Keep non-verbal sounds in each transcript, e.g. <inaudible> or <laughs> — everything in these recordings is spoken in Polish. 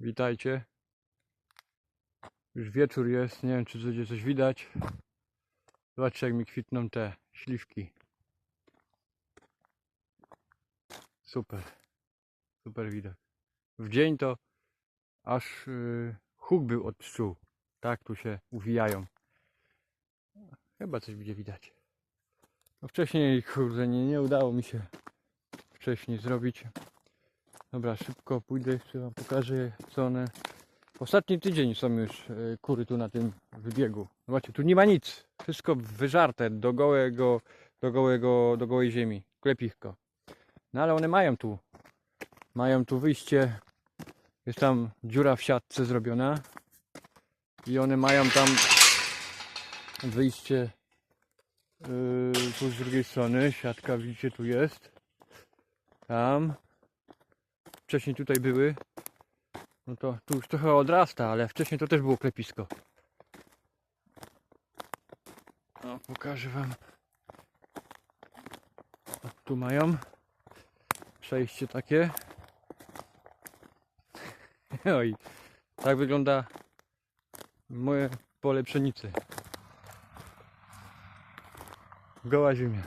Witajcie. Już wieczór jest, nie wiem czy będzie coś widać. Zobaczcie jak mi kwitną te śliwki. Super. Super widok. W dzień to aż yy, huk był od pszczół. Tak tu się uwijają. Chyba coś będzie widać. No wcześniej kurde nie, nie udało mi się wcześniej zrobić. Dobra, szybko pójdę, jeszcze wam pokażę co one. Ostatni tydzień są już e, kury tu na tym wybiegu. Zobaczcie, tu nie ma nic. Wszystko wyżarte do gołego, do gołego, do gołej ziemi. Klepichko. No ale one mają tu. Mają tu wyjście. Jest tam dziura w siatce zrobiona. I one mają tam wyjście yy, tu z drugiej strony. Siatka widzicie tu jest. Tam. Wcześniej tutaj były. No to tu już trochę odrasta, ale wcześniej to też było klepisko. No, pokażę wam. O, tu mają przejście takie. <laughs> Oj, tak wygląda moje pole pszenicy. Goła ziemia.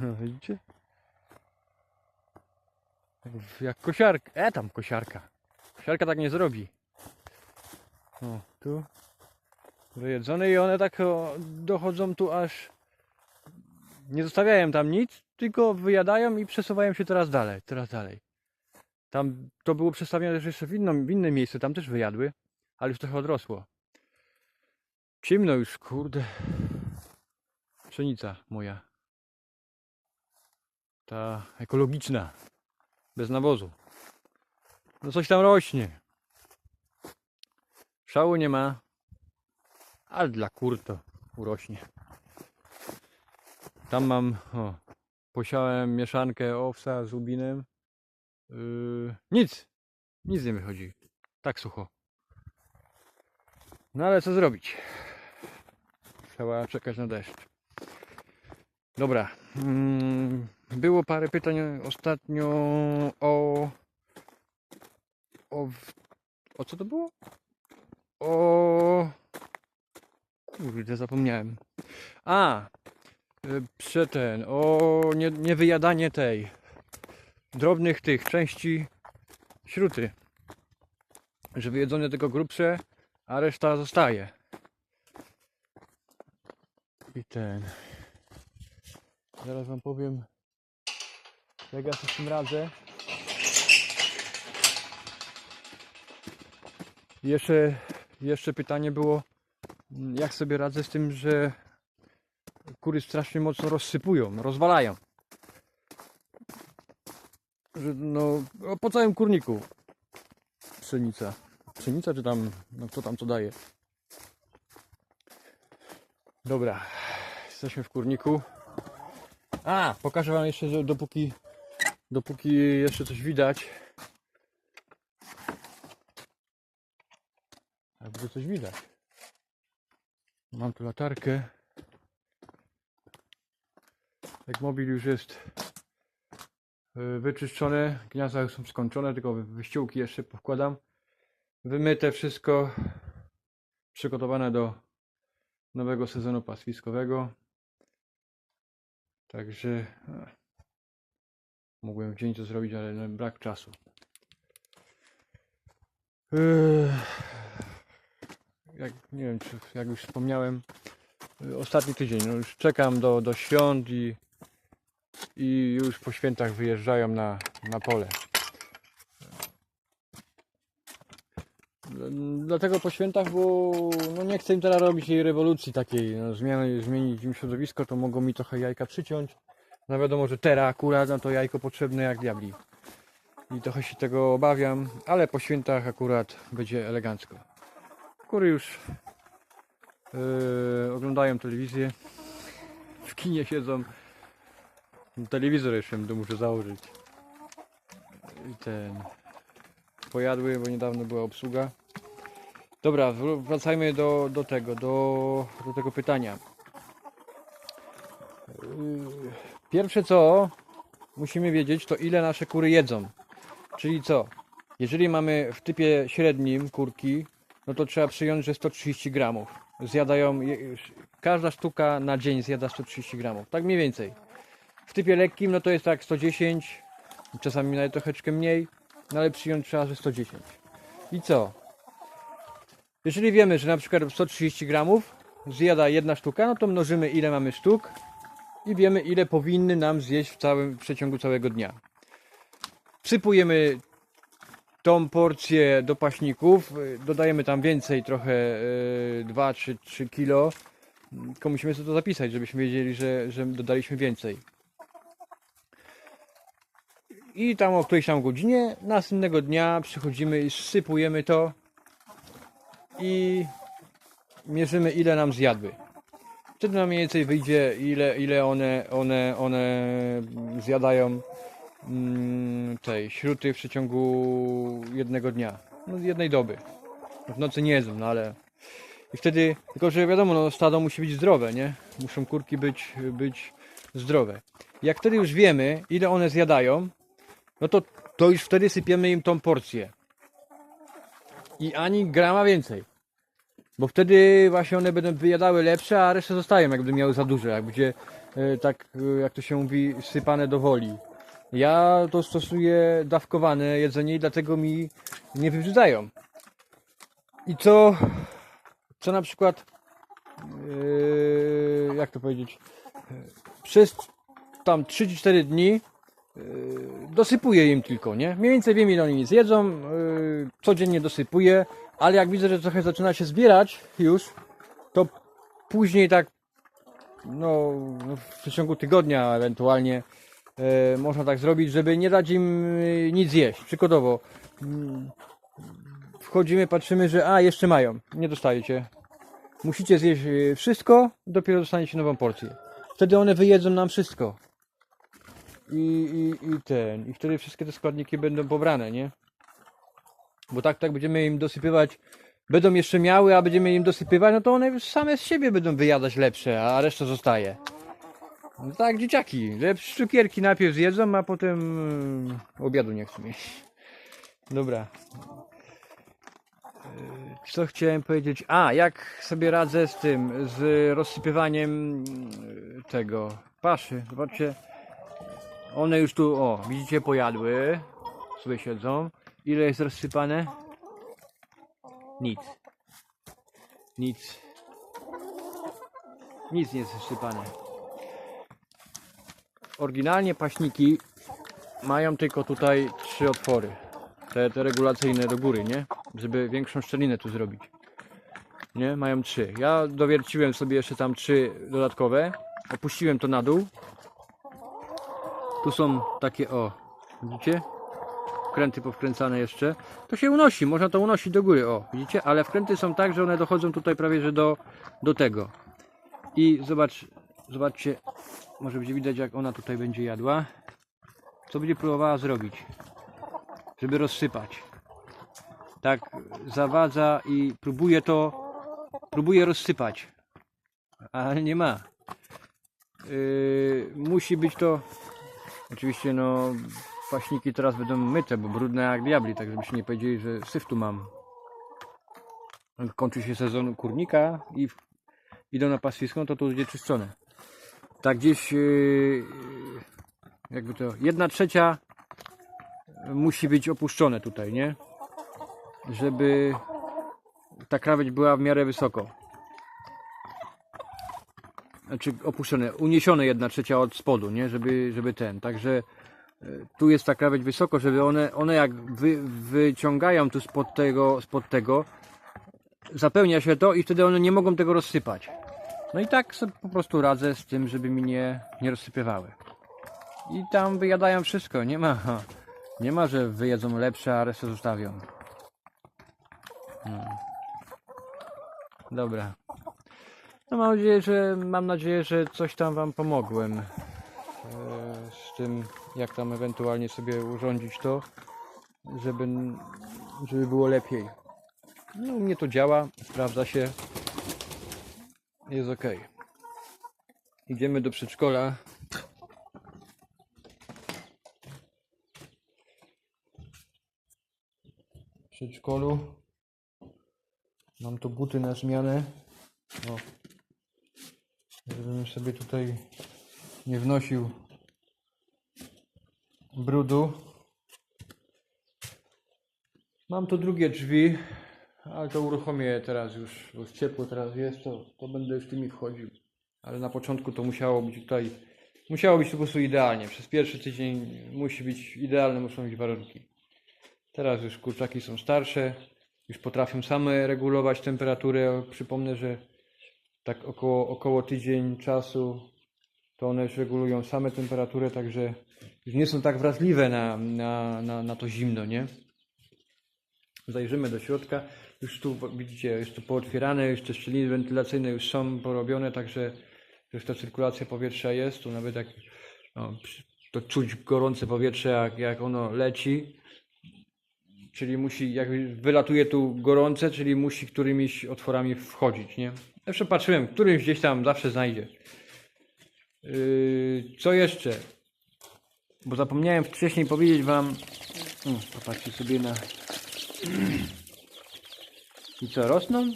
No, widzicie? Jak- kosiarka. E tam kosiarka. Kosiarka tak nie zrobi. O, tu. Wyjedzone i one tak dochodzą tu aż. Nie zostawiają tam nic, tylko wyjadają i przesuwają się teraz dalej, teraz dalej. Tam to było przestawione też jeszcze w, inną, w inne miejsce, tam też wyjadły, ale już trochę odrosło. Ciemno już, kurde. Pszenica moja. Ta ekologiczna bez nawozu. No coś tam rośnie. Szału nie ma, ale dla kur to urośnie. Tam mam, o, posiałem mieszankę owsa z ubinem. Yy, nic, nic nie wychodzi. Tak sucho. No ale co zrobić? Trzeba czekać na deszcz. Dobra. Mm, było parę pytań ostatnio o. O. O co to było? O. Kurde, zapomniałem. A! y, Prze ten. O nie, niewyjadanie tej. Drobnych tych części śruty. Że wyjedzone tylko grubsze, a reszta zostaje. I ten. Zaraz wam powiem, jak ja sobie z tym radzę. Jeszcze, jeszcze pytanie było, jak sobie radzę z tym, że kury strasznie mocno rozsypują, rozwalają. Że no, po całym kurniku pszenica. Pszenica czy tam, no kto tam co daje. Dobra, jesteśmy w kurniku. A, pokażę wam jeszcze, że dopóki, dopóki jeszcze coś widać. Jakby coś widać. Mam tu latarkę. Jak mobil już jest y, wyczyszczone, gniazda już są skończone, tylko wy- wyściółki jeszcze powkładam. Wymyte wszystko. Przygotowane do nowego sezonu pastwiskowego. Także e, mogłem w dzień to zrobić, ale no, brak czasu. Jak, nie wiem, czy jak już wspomniałem, y, ostatni tydzień, no już czekam do, do świąt i, i już po świętach wyjeżdżają na, na pole. Dlatego po świętach, bo no nie chcę im teraz robić rewolucji takiej, no, zmiany, zmienić im środowisko, to mogą mi trochę jajka przyciąć. No wiadomo, że teraz akurat no to jajko potrzebne jak diabli. I trochę się tego obawiam, ale po świętach akurat będzie elegancko. Kury już yy, oglądają telewizję, w kinie siedzą. Telewizor jeszcze będę muszę założyć. I ten pojadły, bo niedawno była obsługa. Dobra, wr- wracajmy do, do tego, do, do tego pytania. Yy, Pierwsze co musimy wiedzieć, to ile nasze kury jedzą. Czyli co? Jeżeli mamy w typie średnim kurki, no to trzeba przyjąć, że 130 gramów. Zjadają, każda sztuka na dzień zjada 130 gramów, tak mniej więcej. W typie lekkim, no to jest tak 110, czasami nawet troszeczkę mniej, no ale przyjąć trzeba, że 110. I co? Jeżeli wiemy, że na przykład 130 gramów zjada jedna sztuka, no to mnożymy ile mamy sztuk i wiemy ile powinny nam zjeść w całym w przeciągu całego dnia. Przypujemy tą porcję do paśników, dodajemy tam więcej, trochę 2 czy 3 kilo. Tylko musimy sobie to zapisać, żebyśmy wiedzieli, że, że dodaliśmy więcej. I tam o którejś tam godzinie następnego dnia przychodzimy i sypujemy to i mierzymy ile nam zjadły. Wtedy nam mniej więcej wyjdzie ile, ile one, one, one zjadają mm, tej śruty w przeciągu jednego dnia. No jednej doby. W nocy nie jedzą, no ale i wtedy, tylko że wiadomo, no stado musi być zdrowe, nie? Muszą kurki być, być zdrowe. Jak wtedy już wiemy, ile one zjadają, no to, to już wtedy sypiemy im tą porcję. I ani grama więcej. Bo wtedy właśnie one będą wyjadały lepsze, a resztę zostają, jakby miały za dużo, jak będzie e, tak, e, jak to się mówi, sypane do woli. Ja to stosuję dawkowane jedzenie i dlatego mi nie wybrzydzają. I co, co na przykład, e, jak to powiedzieć, przez tam 3-4 dni dosypuję im tylko, nie? Mniej więcej wiem ile oni zjedzą, yy, codziennie dosypuję, ale jak widzę, że trochę zaczyna się zbierać już, to później tak, no, no w przeciągu tygodnia ewentualnie yy, można tak zrobić, żeby nie dać im yy, nic jeść. Przykładowo, mm, wchodzimy, patrzymy, że a, jeszcze mają, nie dostajecie. Musicie zjeść yy, wszystko, dopiero dostaniecie nową porcję. Wtedy one wyjedzą nam wszystko i, i, i ten, i wtedy wszystkie te składniki będą pobrane, nie? Bo tak, tak będziemy im dosypywać, będą jeszcze miały, a będziemy im dosypywać, no to one same z siebie będą wyjadać lepsze, a reszta zostaje. No tak, dzieciaki, lepsze cukierki najpierw zjedzą, a potem mm, obiadu nie chcą mieć. Dobra. Yy, Co chciałem powiedzieć? A, jak sobie radzę z tym, z rozsypywaniem yy, tego paszy. Zobaczcie, one już tu, o, widzicie, pojadły. Sobie siedzą. Ile jest rozsypane? Nic. Nic. Nic nie jest rozsypane. Oryginalnie paśniki mają tylko tutaj trzy otwory. Te, te regulacyjne do góry, nie? Żeby większą szczelinę tu zrobić. Nie? Mają trzy. Ja dowierciłem sobie jeszcze tam trzy dodatkowe. Opuściłem to na dół. Tu są takie, o, widzicie? Wkręty powkręcane jeszcze. To się unosi, można to unosić do góry, o, widzicie? Ale wkręty są tak, że one dochodzą tutaj prawie, że do, do tego. I zobacz, zobaczcie, może będzie widać jak ona tutaj będzie jadła. Co będzie próbowała zrobić, żeby rozsypać. Tak zawadza i próbuje to, próbuje rozsypać. Ale nie ma. Yy, musi być to Oczywiście no paśniki teraz będą myte, bo brudne jak diabli, tak żebyście nie powiedzieli, że syf tu mam. Kończy się sezon kurnika i idą na pastwisko, no to to będzie czyszczone. Tak gdzieś yy, jakby to jedna trzecia musi być opuszczone tutaj, nie? Żeby ta krawędź była w miarę wysoko. Znaczy opuszczone, uniesione jedna trzecia od spodu, nie? Żeby, żeby ten, także e, tu jest ta krawędź wysoko, żeby one, one jak wy, wyciągają tu spod tego, spod tego, zapełnia się to i wtedy one nie mogą tego rozsypać. No i tak sobie po prostu radzę z tym, żeby mi nie, nie rozsypywały. I tam wyjadają wszystko, nie ma, nie ma, że wyjedzą lepsze, a resztę zostawią. No. Dobra. No mam nadzieję, że mam nadzieję, że coś tam wam pomogłem e, z tym, jak tam ewentualnie sobie urządzić to, żeby, żeby było lepiej. No u mnie to działa, sprawdza się. Jest ok. Idziemy do przedszkola. przedszkolu. Mam tu buty na zmianę. O. Żebym sobie tutaj nie wnosił brudu. Mam tu drugie drzwi, ale to uruchomię teraz już, bo już ciepło teraz jest, to, to będę już tymi wchodził. Ale na początku to musiało być tutaj, musiało być po prostu idealnie. Przez pierwszy tydzień musi być idealne, muszą być warunki. Teraz już kurczaki są starsze, już potrafią same regulować temperaturę. Przypomnę, że tak około, około tydzień czasu to one już regulują same temperaturę, także już nie są tak wrażliwe na, na, na, na to zimno, nie? Zajrzymy do środka. Już tu widzicie, już tu pootwierane, już te szczeliny wentylacyjne już są porobione, także już ta cyrkulacja powietrza jest. Tu nawet jak no, to czuć gorące powietrze, jak, jak ono leci. Czyli musi, jak wylatuje tu gorące, czyli musi którymiś otworami wchodzić, nie? Jeszcze patrzyłem, którymś gdzieś tam zawsze znajdzie. Yy, co jeszcze? Bo zapomniałem wcześniej powiedzieć Wam. Popatrzcie sobie na. I co, rosną?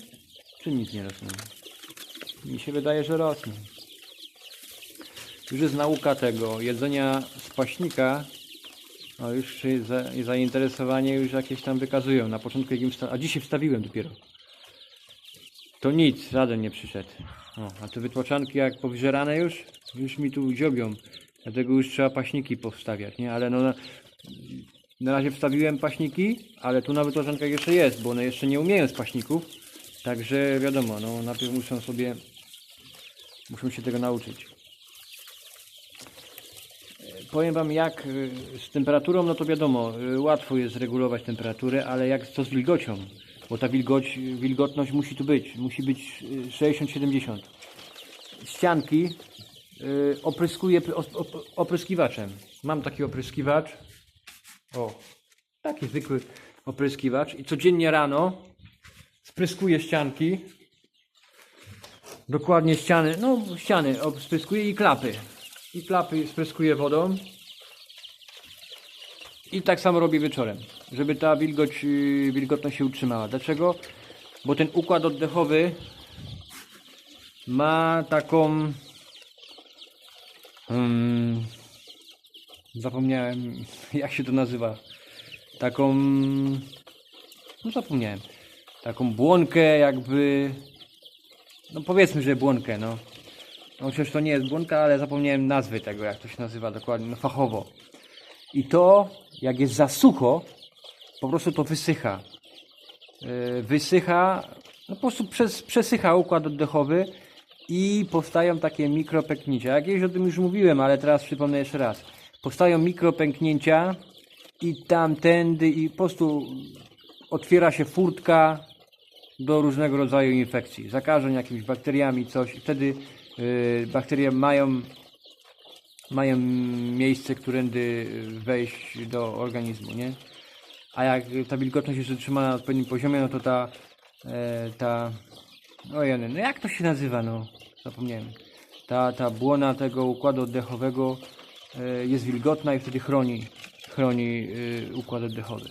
Czy nic nie rosną? Mi się wydaje, że rosną. Już jest nauka tego jedzenia z paśnika. No już zainteresowanie już jakieś tam wykazują. Na początku jak im wsta- a dzisiaj wstawiłem dopiero. To nic, żaden nie przyszedł. O, a te wytłaczanki jak powżerane już, już mi tu dziobią. Dlatego już trzeba paśniki powstawiać, nie? Ale no na, na razie wstawiłem paśniki, ale tu na wytłaczankach jeszcze jest, bo one jeszcze nie umieją z paśników. Także wiadomo, no najpierw muszą sobie, muszą się tego nauczyć. Powiem Wam jak y, z temperaturą, no to wiadomo, y, łatwo jest regulować temperaturę, ale jak to z wilgocią, bo ta wilgoć, wilgotność musi tu być, musi być y, 60-70. Ścianki y, opryskuję pr- op- op- opryskiwaczem. Mam taki opryskiwacz, o, taki zwykły opryskiwacz i codziennie rano spryskuję ścianki, dokładnie ściany, no ściany spryskuję i klapy. I klapy spryskuję wodą. I tak samo robię wieczorem, żeby ta wilgoć, yy, wilgotność się utrzymała. Dlaczego? Bo ten układ oddechowy ma taką. Mm, zapomniałem, <laughs> jak się to nazywa. Taką. No, zapomniałem. Taką błonkę, jakby. No, powiedzmy, że błonkę, no. No, przecież to nie jest błonka, ale zapomniałem nazwy tego, jak to się nazywa dokładnie, no, fachowo. I to, jak jest za sucho, po prostu to wysycha. Yy, Wysycha, no po prostu przesycha układ oddechowy i powstają takie mikropęknięcia. Jak kiedyś o tym już mówiłem, ale teraz przypomnę jeszcze raz. Powstają mikropęknięcia i tamtędy i po prostu otwiera się furtka do różnego rodzaju infekcji, zakażeń jakimiś bakteriami, coś. Wtedy yy, bakterie mają mają miejsce, którędy wejść do organizmu, nie? A jak ta wilgotność jest utrzymana na odpowiednim poziomie, no to ta, e, ta, ojej, no jak to się nazywa, no, zapomniałem. Ta, ta błona tego układu oddechowego e, jest wilgotna i wtedy chroni, chroni e, układ oddechowy.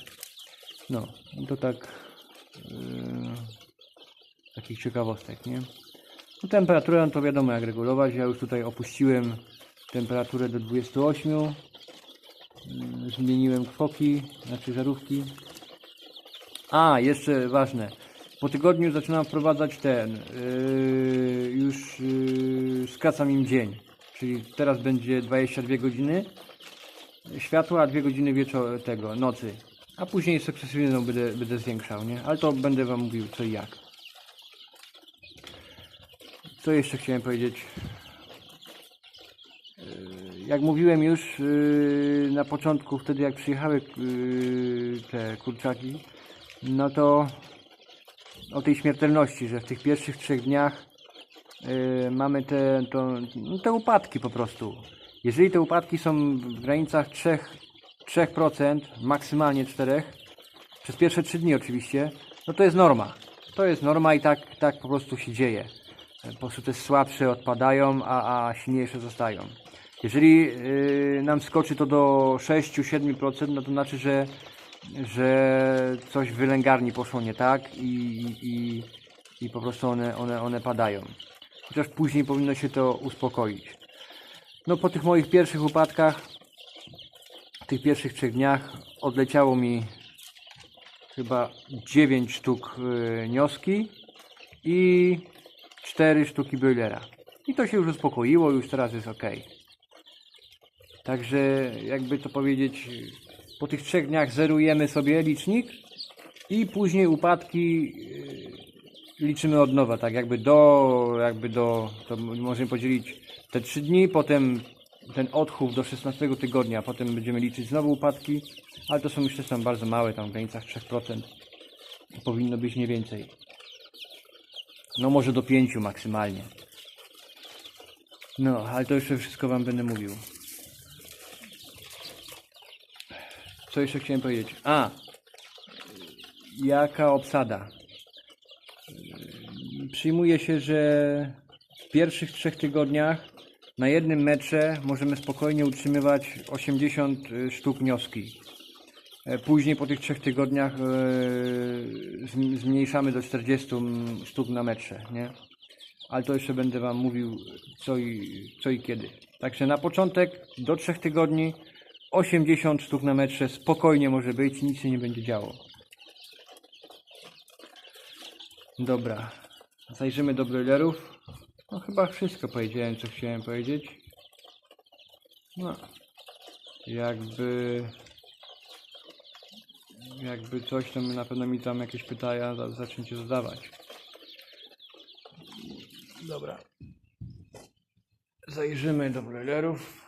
No, to tak, e, takich ciekawostek, nie? No, temperaturę no to wiadomo jak regulować. Ja już tutaj opuściłem temperaturę do 28. Mm, Zmieniłem kwoki, znaczy żarówki. A, jeszcze ważne. Po tygodniu zaczynam wprowadzać ten. Yy, już yy, skracam im dzień. Czyli teraz będzie 22 godziny światła, a 2 godziny wieczor tego, nocy. A później sukcesywnie no, będę, będę zwiększał, nie? Ale to będę Wam mówił co i jak. Co jeszcze chciałem powiedzieć? Jak mówiłem już yy, na początku, wtedy jak przyjechały yy, te kurczaki, no to o tej śmiertelności, że w tych pierwszych trzech dniach yy, mamy te, to, no, te upadki po prostu. Jeżeli te upadki są w granicach 3%, 3% maksymalnie 4%, przez pierwsze 3 dni oczywiście, no to jest norma. To jest norma i tak, tak po prostu się dzieje. Po prostu te słabsze odpadają, a, a silniejsze zostają. Jeżeli yy, nam skoczy to do 6-7%, no to znaczy, że że coś w wylęgarni poszło nie tak i, i, i po prostu one, one, one padają. Chociaż później powinno się to uspokoić. No po tych moich pierwszych upadkach, tych pierwszych trzech dniach odleciało mi chyba 9 sztuk y, nioski i 4 sztuki broilera. I to się już uspokoiło, już teraz jest ok. Także jakby to powiedzieć, po tych trzech dniach zerujemy sobie licznik i później upadki y, liczymy od nowa, tak jakby do, jakby do, to możemy podzielić te trzy dni, potem ten odchów do 16 tygodnia, potem będziemy liczyć znowu upadki, ale to są też tam bardzo małe, tam w granicach 3%. Powinno być nie więcej. No może do 5 maksymalnie. No, ale to jeszcze wszystko Wam będę mówił. Co jeszcze chciałem powiedzieć? A, jaka obsada? Przyjmuje się, że w pierwszych trzech tygodniach na jednym metrze możemy spokojnie utrzymywać 80 sztuk wnioski. E, Później po tych trzech tygodniach e, zm- zmniejszamy do 40 sztuk na metrze, nie? Ale to jeszcze będę Wam mówił co i, co i kiedy. Także na początek do trzech tygodni 80 sztuk na metrze spokojnie może być, nic się nie będzie działo. Dobra, zajrzymy do broilerów. No chyba wszystko powiedziałem, co chciałem powiedzieć. No, jakby jakby coś, to na pewno mi tam jakieś pytania za- zaczniecie zadawać. Dobra. Zajrzymy do broilerów.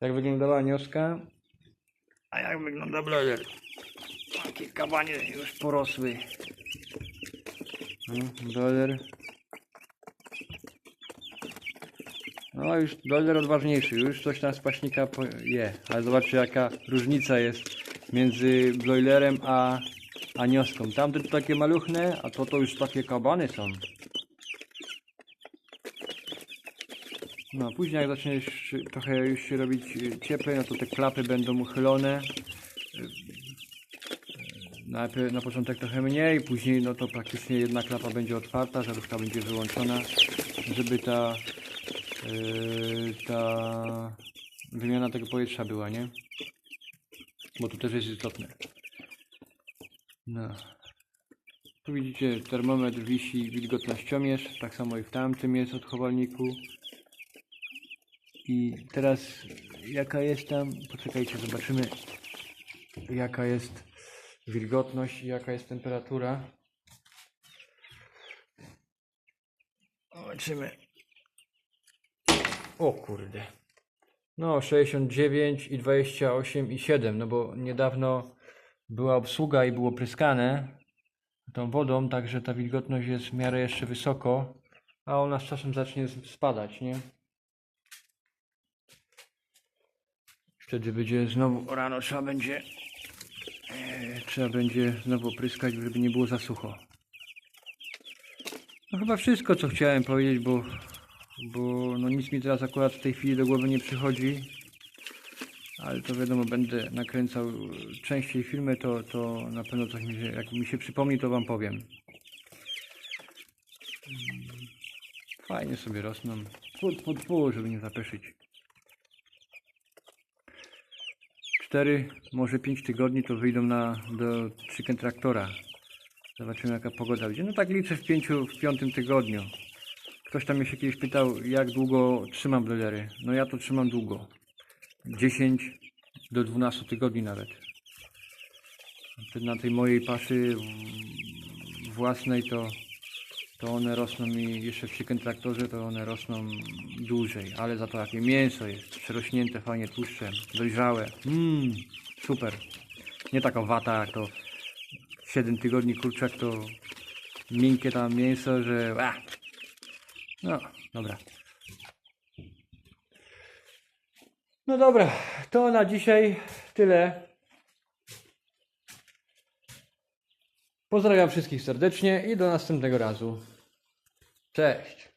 Jak wyglądała nioska, a jak wygląda broiler. Takie kabanie już porosły. No, Broiler. No już broiler odważniejszy, już coś tam z paśnika je. Ale zobaczcie jaka różnica jest między broilerem a, a nioską. Tamte to takie maluchne, a to to już takie kabany są. No później jak zacznie już trochę już się robić y, cieplej, no to te klapy będą uchylone. Y, Najpierw na początek trochę mniej, później no to praktycznie jedna klapa będzie otwarta, żarówka będzie wyłączona, żeby ta yy, ta wymiana tego powietrza była, nie? Bo to też jest istotne. No. Tu widzicie termometr wisi wilgotnościomierz, tak samo i w tamtym jest odchowalniku. I teraz jaka jest tam, poczekajcie, zobaczymy jaka jest wilgotność i jaka jest temperatura. Zobaczymy. O kurde. No 69 i 28 i 7, no bo niedawno była obsługa i było pryskane tą wodą, także ta wilgotność jest w miarę jeszcze wysoko, a ona z czasem zacznie spadać, nie? Wtedy będzie znowu rano trzeba będzie e, trzeba będzie znowu opryskać, żeby nie było za sucho. No chyba wszystko co chciałem powiedzieć, bo bo no nic mi teraz akurat w tej chwili do głowy nie przychodzi. Ale to wiadomo, będę nakręcał częściej filmy, to, to na pewno coś mi się, jak mi się przypomni, to wam powiem. Fajnie sobie rosną. Pu, pu, pu, żeby nie zapeszyć. 4, może 5 tygodni to wyjdą na, do chicken traktora. Zobaczymy jaka pogoda będzie. No tak liczę w, pięciu, w piątym tygodniu. Ktoś tam mnie się kiedyś pytał, jak długo trzymam broilery. No ja to trzymam długo. 10 do 12 tygodni nawet. Na tej mojej paszy własnej to, to one rosną mi jeszcze w chicken traktorze, to one rosną dłużej. Ale za to jakie mięso jest przerośnięte, fajnie tłuszczem, dojrzałe. Mmm, super. Nie taka wata jak to 7 tygodni kurczak to miękkie tam mięso, że... A, no, dobra. No dobra, to na dzisiaj tyle. Pozdrawiam wszystkich serdecznie i do następnego razu. Teste.